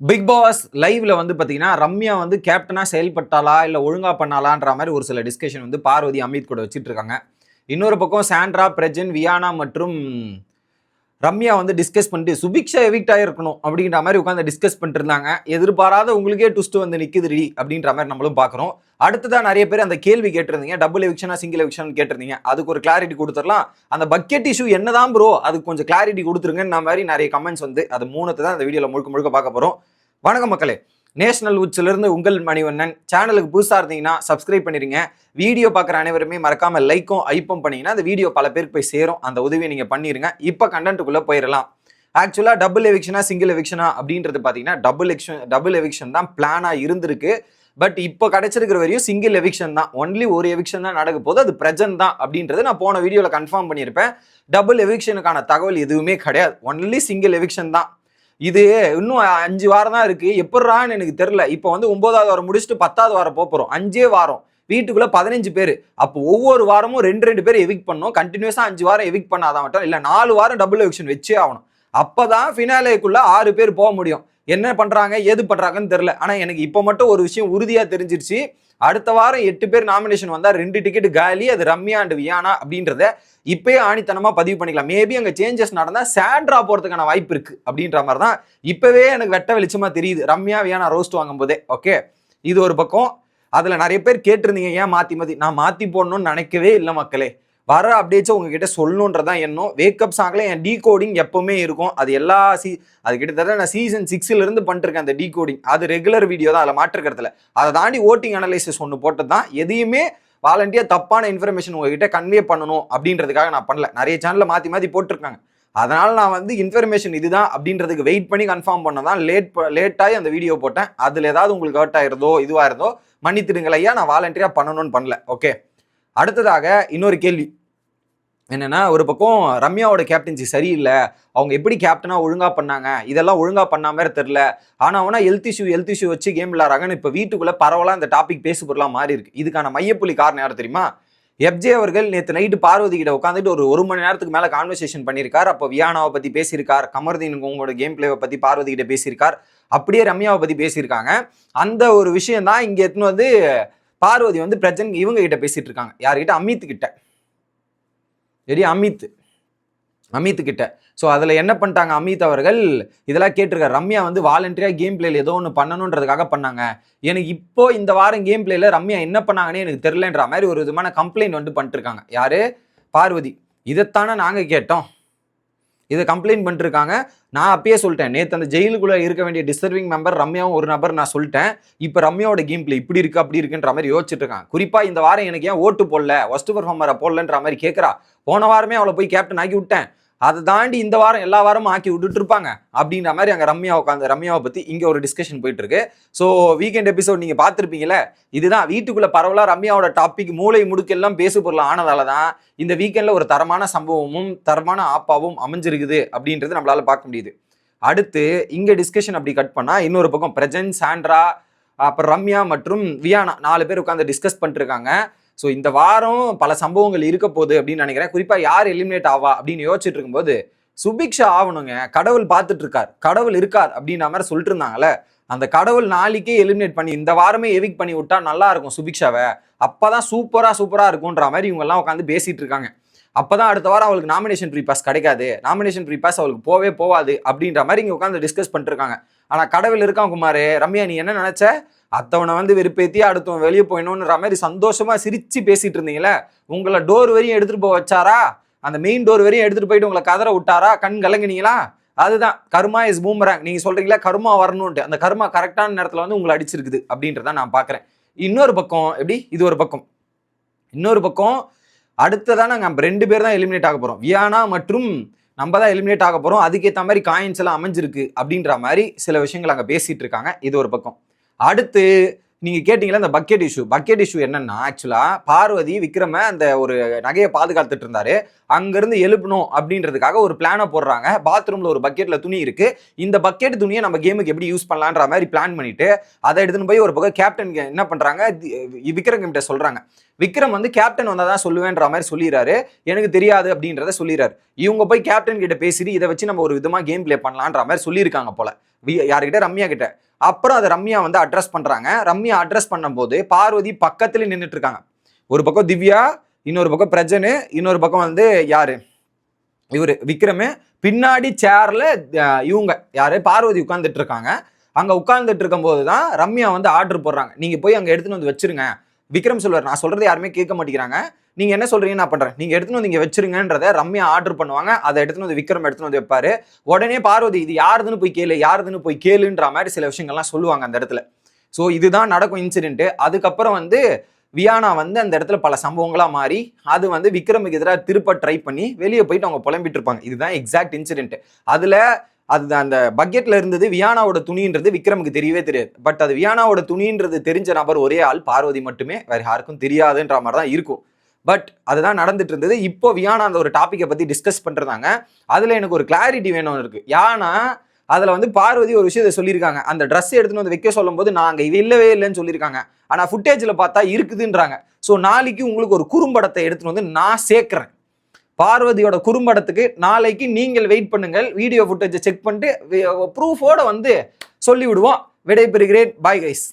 Big pass லைவ்ல வந்து பார்த்தீங்கன்னா ரம்யா வந்து கேப்டனாக செயல்பட்டாளா இல்லை ஒழுங்காக பண்ணாலான்ற மாதிரி ஒரு சில டிஸ்கஷன் வந்து பார்வதி அமித் கூட வச்சுட்டு இருக்காங்க. இன்னொரு பக்கம் சாண்ட்ரா பிரஜன் வியானா மற்றும் ரம்யா வந்து டிஸ்கஸ் பண்ணிட்டு சுபிக்ஷா எவிக்ட் ஆயிருக்கணும் அப்படின்ற மாதிரி உட்காந்து டிஸ்கஸ் பண்ணிட்டு இருந்தாங்க எதிர்பாராத உங்களுக்கே ட்விஸ்ட் வந்து நிக்குதுடி அப்படின்ற மாதிரி நம்மளும் பார்க்குறோம். அடுத்ததான் நிறைய பேர் அந்த கேள்வி கேட்டிருந்தீங்க. டபுள் எவிக்ஷனா சிங்கிள் எவிக்ஷன் கேட்டிருந்தீங்க. அதுக்கு ஒரு கிளாரிட்டி கொடுத்துடலாம். அந்த பக்கெட் இஷ்யூ என்னதான் ப்ரோ அதுக்கு கொஞ்சம் கிளாரிட்டி கொடுத்துருங்கன்ற மாதிரி நிறைய கமெண்ட்ஸ் வந்து அது மூணத்தை தான் அந்த வீடியோவில் முழுக்க முழுக்க பார்க்க போகிறோம் வணக்கம் மக்களே. நேஷனல் உட்ஸ்லேருந்து உங்கள் மணிவண்ணன். சேனலுக்கு புதுசாக இருந்தீங்கன்னா சப்ஸ்கிரைப் பண்ணிடுங்க வீடியோ பார்க்குற அனைவருமே மறக்காமல் லைக்கும் ஐப்பும் பண்ணிங்கன்னா அந்த வீடியோ பல பேருக்கு போய் சேரும். அந்த உதவியை நீங்கள் பண்ணிடுங்க இப்போ கண்டென்ட்டுக்குள்ளே போயிடலாம் ஆக்சுவலாக டபுள் எவிக்ஷனா சிங்கிள் எவிக்ஷனா அப்படின்றது பார்த்தீங்கன்னா டபுள் எவிக்ஷன் டபுள் எவிக்ஷன் தான் பிளானாக இருந்திருக்கு. பட் இப்போ கிடைச்சிருக்கிற வரையும் சிங்கிள் எவிக்ஷன் தான். ஒன்லி ஒரு எவிக்ஷன் தான் நடக்க போது அது பிரசன்ட் தான் அப்படின்றது நான் போன வீடியோவில் கன்ஃபார்ம் பண்ணியிருப்பேன். டபுள் எவிக்ஷனுக்கான தகவல் எதுவுமே கிடையாது. ஒன்லி சிங்கிள் எவிக்ஷன் தான். இது இன்னும் அஞ்சு வாரம் தான் இருக்கு. எப்படிறான்னு எனக்கு தெரியல. இப்போ வந்து ஒன்பதாவது வாரம் முடிச்சுட்டு பத்தாவது வாரம் போகிறோம் போறோம். அஞ்சே வாரம். வீட்டுக்குள்ள பதினஞ்சு பேர். அப்போ ஒவ்வொரு வாரமும் ரெண்டு ரெண்டு பேர் எவிக் பண்ணணும். கண்டினியூஸா அஞ்சு வாரம் எவிக் பண்ணாதான் மட்டும். இல்ல நாலு வாரம் டபுள் எவிக்ஷன் வச்சே ஆகணும். அப்பதான் ஃபினாலேக்குள்ள ஆறு பேர் போக முடியும். என்ன பண்றாங்க ஏது பண்றாங்கன்னு தெரியல. ஆனா எனக்கு இப்போ மட்டும் ஒரு விஷயம் உறுதியா தெரிஞ்சிருச்சு. அடுத்த வாரம் எட்டு பேர் நாமினேஷன் வந்தா ரெண்டு டிக்கெட் காலி அது ரம்யா அண்ட் வியானா அப்படின்றத இப்பயே ஆணித்தனமா பதிவு பண்ணிக்கலாம். மேபி அங்க சேஞ்சஸ் நடந்தா சேண்ட்ரா போறதுக்கான வாய்ப்பு இருக்கு அப்படின்ற மாதிரி தான் இப்பவே எனக்கு வெட்ட வெளிச்சமா தெரியுது. ரம்யா வியானா ரோஸ்ட் வாங்கும் போதே ஓகே இது ஒரு பக்கம். அதுல நிறைய பேர் கேட்டிருந்தீங்க ஏன் மாத்தி மாற்றி நான் மாத்தி போடணும்னு நினைக்கவே இல்லை மக்களே. வர அப்டேட்ஸை உங்ககிட்ட சொல்லணுன்றதான் எண்ணம். வேக்கப் சாங்கில் என் டீ கோடிங் எப்பவுமே இருக்கும். அது எல்லா சீ அது கிட்டத்தட்ட நான் சீசன் சிக்ஸ்லேருந்து பண்ணிருக்கேன் அந்த டீ கோடிங் அது ரெகுலர் வீடியோ தான் அதில் மாற்றுக்கிறதுல அதை தாண்டி ஓட்டிங் அனலைசிஸ் ஒன்று போட்டது தான். எதையுமே வாலண்டியாக தப்பான இன்ஃபர்மேஷன் உங்ககிட்ட கன்வே பண்ணணும் அப்படின்றதுக்காக நான் பண்ணல. நிறைய சேனலில் மாற்றி மாற்றி போட்டிருக்காங்க. அதனால் நான் வந்து இன்ஃபர்மேஷன் இதுதான் அப்படின்றதுக்கு வெயிட் பண்ணி கன்ஃபார்ம் பண்ண தான். லேட் லேட்டாகி அந்த வீடியோ போட்டேன். அதில் ஏதாவது உங்களுக்கு ஹர்ட் ஆயிருந்தோ இதுவாக இருந்தோ மன்னித்திடுங்களையா நான் வாலண்டியராக பண்ணணும்னு பண்ணல. ஓகே அடுத்ததாக இன்னொரு கேள்வி. என்னென்னா ஒரு பக்கம் ரம்யாவோட கேப்டன்சி சரியில்லை. அவங்க எப்படி கேப்டனாக ஒழுங்காக பண்ணாங்க? இதெல்லாம் ஒழுங்காக பண்ணாம தெரில ஆனால் அவனா ஹெல்த் இஷ்யூ ஹெல்த் இஷ்யூ வச்சு கேம் விளாட்றாங்கன்னு இப்போ வீட்டுக்குள்ளே பரவலாக இந்த டாபிக் பேசு பொருளாக மாறி இருக்கு. இதுக்கான மையப்புள்ளி காரணம் யார் தெரியுமா? எப்ஜே அவர்கள் நேற்று நைட்டு பார்வதி கிட்ட உட்காந்துட்டு ஒரு ஒரு மணி நேரத்துக்கு மேலே கான்வர்சேஷன் பண்ணியிருக்கார். அப்போ வியானாவை பற்றி பேசியிருக்கார். கமர்தீன் உங்களோட கேம் பிளேவை பற்றி பார்வதி கிட்ட பேசியிருக்கார். அப்படியே ரம்யாவை பற்றி பேசியிருக்காங்க. அந்த ஒரு விஷயம் தான் இங்கே எடுத்துன்னு வந்து பார்வதி வந்து பிரஜன் இவங்க கிட்ட பேசிட்டு இருக்காங்க. யார்கிட்ட? அமித் கிட்ட சரி அமித் அமித் கிட்ட ஸோ அதில் என்ன பண்ணிட்டாங்க? அமித் அவர்கள் இதெல்லாம் கேட்டிருக்காரு. ரம்யா வந்து வாலண்டியாக கேம் பிளேயில் ஏதோ ஒன்று பண்ணணுன்றதுக்காக பண்ணாங்க. எனக்கு இப்போ இந்த வாரம் கேம் பிளேயில் ரம்யா என்ன பண்ணாங்கன்னு எனக்கு தெரிலன்ற மாதிரி ஒரு விதமான கம்ப்ளைண்ட் வந்து பண்ணிட்டுருக்காங்க யாரு? பார்வதி. இதைத்தானே நாங்கள் கேட்டோம். இதை கம்ப்ளைண்ட் பண்ணிருக்காங்க. நான் அப்பயே சொல்லிட்டேன். நேற்று அந்த ஜெயிலுக்குள்ளே இருக்க வேண்டிய டிசர்விங் மெம்பர் ரம்யாவும் ஒரு நபர் நான் சொல்லிட்டேன். இப்போ ரம்யாவோட கேம் பிளே இப்படி இருக்கு அப்படி இருக்குன்ற மாதிரி யோசிச்சுட்டு இருக்கான் குறிப்பாக இந்த வாரம் எனக்கு ஏன் ஓட்டு போடல? ஒஸ்ட் பர்ஃபார்மரை போடலன்ற மாதிரி கேட்குறா போன வாரமே அவளை போய் கேப்டன் ஆக்கி விட்டேன். அதை தாண்டி இந்த வாரம் எல்லா வாரமும் ஆக்கி விட்டுட்டு இருப்பாங்க அப்படின்ற மாதிரி அங்கே ரம்யா உட்காந்து ரம்யாவை பற்றி இங்கே ஒரு டிஸ்கஷன் போயிட்டு இருக்கு ஸோ வீக்கெண்ட் எபிசோட் நீங்கள் பார்த்துருப்பீங்களே இதுதான் வீட்டுக்குள்ள பரவலாக ரம்யாவோட டாபிக் மூளை முடுக்கெல்லாம் பேசு பொருள் ஆனதால தான் இந்த வீக்கெண்டில் ஒரு தரமான சம்பவமும் தரமான ஆப்பாவும் அமைஞ்சிருக்குது அப்படின்றது நம்மளால் பார்க்க முடியுது. அடுத்து இங்கே டிஸ்கஷன் அப்படி கட் பண்ணால் இன்னொரு பக்கம் பிரஜன் சாண்ட்ரா அப்புறம் ரம்யா மற்றும் வியானா நாலு பேர் உட்காந்து டிஸ்கஸ் பண்ணிருக்காங்க ஸோ இந்த வாரம் பல சம்பவங்கள் இருக்க போகுது அப்படின்னு நினைக்கிறேன். குறிப்பாக யார் எலிமினேட் ஆவா அப்படின்னு யோசிச்சுட்டு இருக்கும்போது சுபிக்ஷா ஆகணுங்க கடவுள் பார்த்துட்டு இருக்கார் கடவுள் இருக்கார் அப்படின்ற மாதிரி சொல்லிட்டு இருந்தாங்கல்ல அந்த கடவுள் நாளைக்கே எலிமினேட் பண்ணி இந்த வாரமே எவிக் பண்ணி விட்டா நல்லா இருக்கும் சுபிக்ஷாவை. அப்பதான் சூப்பரா சூப்பரா இருக்கும்ன்ற மாதிரி இவங்க எல்லாம் உட்காந்து பேசிட்டு இருக்காங்க. அப்பதான் அடுத்த வாரம் அவளுக்கு நாமினேஷன் ப்ரீ பாஸ் கிடைக்காது. நாமினேஷன் ப்ரீ பாஸ் அவளுக்கு போவே போவாது அப்படின்ற மாதிரி இங்க உட்காந்து டிஸ்கஸ் பண்ணிருக்காங்க ஆனா கடவுள் இருக்கான் குமார்? ரம்யா நீ என்ன நினைச்ச? அத்தவனை வந்து வெறுப்பேத்தி அடுத்தவன் வெளியே போயிடணுன்ற மாதிரி சந்தோஷமா சிரிச்சு பேசிட்டு இருந்தீங்களே? உங்களை டோர் வரையும் எடுத்துட்டு போக வச்சாரா? அந்த மெயின் டோர் வரையும் எடுத்துட்டு போயிட்டு உங்களை கதற விட்டாரா? கண் கலங்குனீங்களா? அதுதான். கர்மா இஸ் பூமராங் நீங்க சொல்றீங்களா கர்மா வரணும்ட்டு அந்த கர்மா கரெக்டான நேரத்துல வந்து உங்களை அடிச்சிருக்குது அப்படின்றத நான் பாக்குறேன் இன்னொரு பக்கம் எப்படி? இது ஒரு பக்கம். இன்னொரு பக்கம் அடுத்ததான் நாங்கள் ரெண்டு பேர் தான் எலிமினேட் ஆக போறோம். வியானா மற்றும் நம்ம தான் எலிமினேட் ஆக போறோம். அதுக்கேற்ற மாதிரி காயின்ஸ் எல்லாம் அமைஞ்சிருக்கு அப்படின்ற மாதிரி சில விஷயங்கள் அங்கே பேசிட்டு இருக்காங்க. இது ஒரு பக்கம். அடுத்து நீங்க கேட்டீங்களா இந்த பக்கெட் இஷ்யூ பக்கெட் இஷ்யூ என்னன்னா ஆக்சுவலா பார்வதி விக்ரம அந்த ஒரு நகையை பாதுகாத்துட்டு இருந்தாரு. அங்கிருந்து எழுப்பணும் அப்படின்றதுக்காக ஒரு பிளானை போடுறாங்க. பாத்ரூம்ல ஒரு பக்கெட்ல துணி இருக்கு. இந்த பக்கெட் துணியை நம்ம கேமுக்கு எப்படி யூஸ் பண்ணலான்ற மாதிரி பிளான் பண்ணிட்டு அதை எடுத்துன்னு போய் ஒரு பக்கம் கேப்டன் என்ன பண்றாங்க? விக்ரம் கிட்ட சொல்றாங்க. விக்ரம் வந்து கேப்டன் வந்தால் தான் சொல்லுவேன்ற மாதிரி சொல்லிடுறாரு. எனக்கு தெரியாது அப்படின்றத சொல்லிடுறாரு. இவங்க போய் கேப்டன் கிட்ட பேசிட்டு இதை வச்சு நம்ம ஒரு விதமாக கேம் ப்ளே பண்ணலான்ற மாதிரி சொல்லியிருக்காங்க போல. வி- யார்கிட்ட? ரம்யா கிட்ட. அப்புறம் அதை ரம்யா வந்து அட்ரஸ் பண்ணுறாங்க ரம்யா அட்ரஸ் பண்ணும்போது பார்வதி பக்கத்துல நின்றுட்டு இருக்காங்க. ஒரு பக்கம் திவ்யா இன்னொரு பக்கம் பிரஜனு இன்னொரு பக்கம் வந்து யாரு? இவரு விக்ரமு. பின்னாடி சேரில் இவங்க. யாரு? பார்வதி உட்காந்துட்டு இருக்காங்க. அங்கே உட்காந்துட்டு இருக்கும்போது தான் ரம்யா வந்து ஆர்டர் போடுறாங்க. நீங்கள் போய் அங்கே எடுத்துன்னு வந்து வச்சிருங்க. விக்ரம் சொல்வார் நான் சொல்றது யாருமே கேட்க மாட்டேங்கிறாங்க. நீங்க என்ன சொல்றீங்க நான் பண்றேன். நீங்க எடுத்துன்னு வந்து இங்க வச்சிருங்கன்றத ரம்யா ஆர்டர் பண்ணுவாங்க. அதை எடுத்துன்னு வந்து விக்ரம் எடுத்துன்னு வந்து வைப்பாரு. உடனே பார்வதி இது யாருதுன்னு போய் கேளு யாருதுன்னு போய் கேளுன்ற மாதிரி சில விஷயங்கள்லாம் சொல்லுவாங்க அந்த இடத்துல. ஸோ இதுதான் நடக்கும் இன்சிடென்ட் அதுக்கப்புறம் வந்து வியானா வந்து அந்த இடத்துல பல சம்பவங்களாக மாறி அது வந்து விக்ரமுக்கு எதிராக திருப்ப ட்ரை பண்ணி வெளியே போயிட்டு அவங்க புலம்பிட்டு இருப்பாங்க. இதுதான் எக்ஸாக்ட் இன்சிடென்ட் அதில் அது அந்த பக்கெட்ல இருந்தது வியானாவோட துணின்றது விக்ரமுக்கு தெரியவே தெரியாது. பட் அது வியானாவோட துணின்றது தெரிஞ்ச நபர் ஒரே ஆள் பார்வதி மட்டுமே. வேற யாருக்கும் தெரியாதுன்ற மாதிரி தான் இருக்கும். பட் அதுதான் நடந்துட்டு இருந்தது இப்போ வியானா அந்த ஒரு டாப்பிக்கை பத்தி டிஸ்கஸ் பண்றாங்க அதுல எனக்கு ஒரு கிளாரிட்டி வேணும்னு இருக்கு. யானா அதுல வந்து பார்வதி ஒரு விஷயத்தை சொல்லியிருக்காங்க. அந்த ட்ரெஸ் எடுத்துன்னு வந்து வைக்க சொல்லும்போது நாங்க இது இல்லவே இல்லைன்னு சொல்லியிருக்காங்க. ஆனா ஃபுட்டேஜ்ல பார்த்தா இருக்குதுன்றாங்க. ஸோ நாளைக்கு உங்களுக்கு ஒரு குறும்படத்தை எடுத்துன்னு வந்து நான் சேர்க்கிறேன். பார்வதியோட குறும்படத்துக்கு நாளைக்கு நீங்கள் வெயிட் பண்ணுங்கள். வீடியோ ஃபுட்டேஜை செக் பண்ணிட்டு ப்ரூஃபோட வந்து சொல்லி விடுவோம் விடைபெறுகிறேன். Bye guys